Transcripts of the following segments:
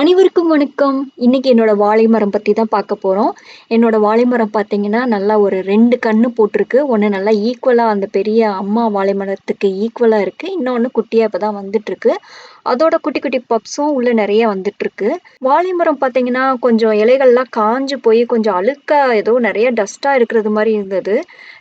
அனைவருக்கும் வணக்கம். இன்னைக்கு என்னோட வாழை மரம் பற்றி தான் பார்க்க போகிறோம் என்னோட வாழை மரம் பார்த்தீங்கன்னா நல்லா ஒரு ரெண்டு கன்று போட்டிருக்கு. ஒன்று நல்லா ஈக்குவலாக அந்த பெரிய அம்மா வாழை மரத்துக்கு ஈக்குவலாக இருக்குது இன்னொன்று குட்டியாக இப்போ தான் வந்துட்டுருக்கு. அதோட குட்டி குட்டி பப்ஸும் உள்ளே நிறைய வந்துட்டுருக்கு. வாழை மரம் பார்த்தீங்கன்னா கொஞ்சம் இலைகள்லாம் காஞ்சு போய் கொஞ்சம் அழுக்காக ஏதோ நிறைய டஸ்ட்டாக இருக்கிறது மாதிரி இருந்தது.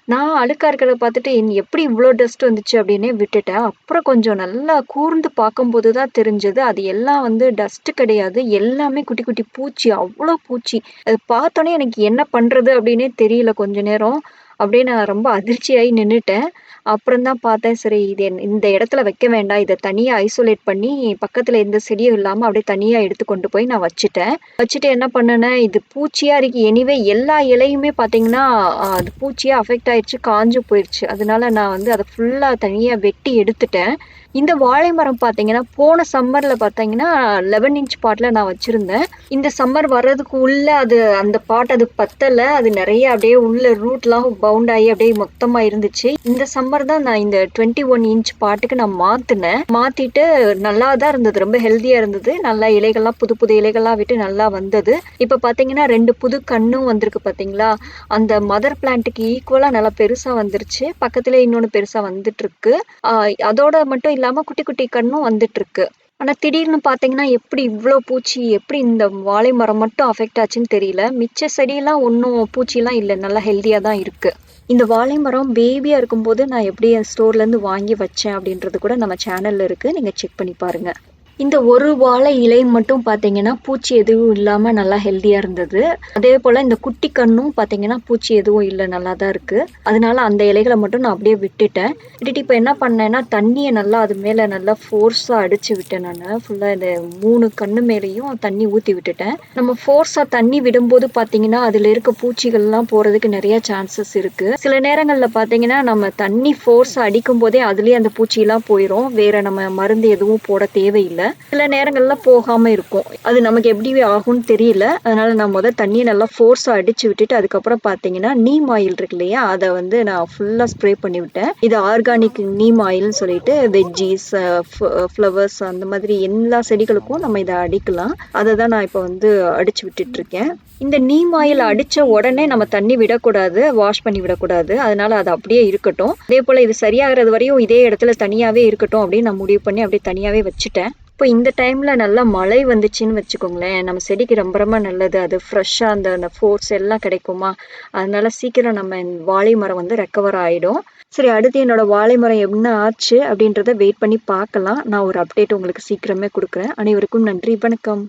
நான் அழுக்காக இருக்கிறத பார்த்துட்டு எப்படி இவ்வளோ டஸ்ட் வந்துச்சு? அப்படின்னே விட்டுட்டேன். அப்புறம் கொஞ்சம் நல்லா கூர்ந்து பார்க்கும்போது தான் தெரிஞ்சது அது எல்லாம் வந்து டஸ்ட்டு கிடையாது. எல்லாமே குட்டி குட்டி பூச்சி அவ்வளோ பூச்சி. அது பார்த்தோன்னே எனக்கு என்ன பண்ணுறது அப்படின்னே தெரியல கொஞ்ச நேரம். அப்படியே நான் ரொம்ப அதிர்ச்சியாகி நின்றுட்டேன் அப்புறம் தான் பார்த்தேன் சரி இது இந்த இடத்துல வைக்க வேண்டாம். இதை தனியாக ஐசோலேட் பண்ணி பக்கத்தில் எந்த செடியும் இல்லாமல் அப்படியே தனியாக எடுத்து கொண்டு போய் நான் வச்சுட்டேன். வச்சுட்டு என்ன பண்ணேன்னா இது பூச்சியாக இருக்கு. எனிவே எல்லா இலையுமே பார்த்தீங்கன்னா அது பூச்சியாக அஃபெக்ட் ஆயிடுச்சு காஞ்சு போயிடுச்சு அதனால நான் வந்து அதை ஃபுல்லாக தனியாக வெட்டி எடுத்துட்டேன். இந்த வாழை மரம் பார்த்தீங்கன்னா போன சம்மரில் பார்த்தீங்கன்னா லெவன் இன்ச் பாட்டில் நான் வச்சுருந்தேன். இந்த சம்மர் வர்றதுக்கு உள்ள அது அந்த பாட் அது பத்தலை. அது நிறைய அப்படியே உள்ள ரூட்லாம் பவுண்ட் ஆகி அப்படியே மொத்தமாக இருந்துச்சு. இந்த சம்மர் தான் நான் இந்த டுவெண்ட்டி ஒன் இன்ச் பாட்டுக்கு நான் மாற்றினேன் மாற்றிட்டு நல்லா தான் இருந்தது. ரொம்ப ஹெல்த்தியாக இருந்தது. நல்லா இலைகள்லாம் புது புது இலைகள்லாம் விட்டு நல்லா வந்தது. இப்போ பார்த்தீங்கன்னா ரெண்டு புது கண்ணும் வந்திருக்கு பார்த்தீங்களா அந்த மதர் பிளான்ட்டுக்கு ஈக்குவலாக நல்லா பெருசாக வந்துருச்சு. பக்கத்தில் இன்னொன்று பெருசாக வந்துட்டு இருக்கு அதோட மட்டும் இல்லாமல் குட்டி குட்டி கண்ணும் வந்துட்டுருக்கு. ஆனால் திடீர்னு பார்த்தீங்கன்னா எப்படி இவ்வளோ பூச்சி எப்படி இந்த வாழை மரம் மட்டும் அஃபெக்ட் ஆச்சுன்னு தெரியல. மிச்ச செடியெல்லாம் ஒன்றும் பூச்சிலாம் இல்லை. நல்லா ஹெல்த்தியாக தான் இருக்குது இந்த வாழை மரம் பேபியாக இருக்கும்போது நான் எப்படி என் ஸ்டோர்லேருந்து வாங்கி வச்சேன் அப்படின்றது கூட நம்ம சேனலில் இருக்குது நீங்கள் செக் பண்ணி பாருங்கள் இந்த ஒரு வாழை இலை மட்டும் பார்த்தீங்கன்னா பூச்சி எதுவும் இல்லாமல் நல்லா ஹெல்த்தியாக இருந்தது. அதே போல் இந்த குட்டி கண்ணும் பார்த்தீங்கன்னா பூச்சி எதுவும் இல்லை நல்லா தான் இருக்குது அதனால அந்த இலைகளை மட்டும் நான் அப்படியே விட்டுட்டேன். விட்டுட்டு இப்போ என்ன பண்ணேன்னா தண்ணியை நல்லா அது மேலே நல்லா ஃபோர்ஸாக அடித்து விட்டேன் நான். ஃபுல்லாக இந்த மூணு கண்ணு மேலேயும் தண்ணி ஊற்றி விட்டுட்டேன். நம்ம ஃபோர்ஸாக தண்ணி விடும்போது பார்த்தீங்கன்னா அதில் இருக்க பூச்சிகள்லாம் போகிறதுக்கு நிறைய சான்சஸ் இருக்குது சில நேரங்களில் பார்த்தீங்கன்னா நம்ம தண்ணி ஃபோர்ஸாக அடிக்கும் போதே அதுலேயே அந்த பூச்சியெல்லாம் போயிடும் வேறு நம்ம மருந்து எதுவும் போட தேவையில்லை. சில நேரங்களில் போகாமல் இருக்கும். அது நமக்கு எப்படி ஆகும்னு தெரியல. அதனால நான் முதல் தண்ணியை நல்லா ஃபோர்ஸாக அடிச்சு விட்டுட்டு அதுக்கப்புறம் பார்த்தீங்கன்னா நீம் ஆயில் இருக்கு இல்லையா? அதை வந்து நான் ஃபுல்லாக ஸ்ப்ரே பண்ணி விட்டேன். இது ஆர்கானிக் நீம் ஆயில்னு சொல்லிட்டு வெஜ்ஜீஸ் ஃப்ளவர்ஸ் அந்த மாதிரி எல்லா செடிகளுக்கும் நம்ம இதை அடிக்கலாம். அதை தான் நான் இப்போ வந்து அடிச்சு விட்டுட்டு இருக்கேன். இந்த நீம் ஆயில் அடித்த உடனே நம்ம தண்ணி விடக்கூடாது வாஷ் பண்ணி விடக்கூடாது. அதனால அது அப்படியே இருக்கட்டும். அதே போல் இது சரியாகிறது வரையும் இதே இடத்துல தனியாகவே இருக்கட்டும் அப்படின்னு நான் முடிவு பண்ணி அப்படியே தனியாகவே வச்சுட்டேன். இப்போ இந்த டைமில் நல்லா மழை வந்துச்சுன்னு வச்சுக்கோங்களேன். நம்ம செடிக்கு ரொம்ப ரொம்ப நல்லது. அது ஃப்ரெஷ்ஷாக அந்த அந்த ஃபோர்ஸ் எல்லாம் கிடைக்குமா? அதனால சீக்கிரம் நம்ம வாழை மரம் வந்து ரெக்கவர் ஆகிடும் சரி அடுத்து என்னோட வாழை மரம் என்ன ஆச்சு அப்படின்றத வெயிட் பண்ணி பார்க்கலாம். நான் ஒரு அப்டேட் உங்களுக்கு சீக்கிரமே கொடுக்குறேன். அனைவருக்கும் நன்றி வணக்கம்.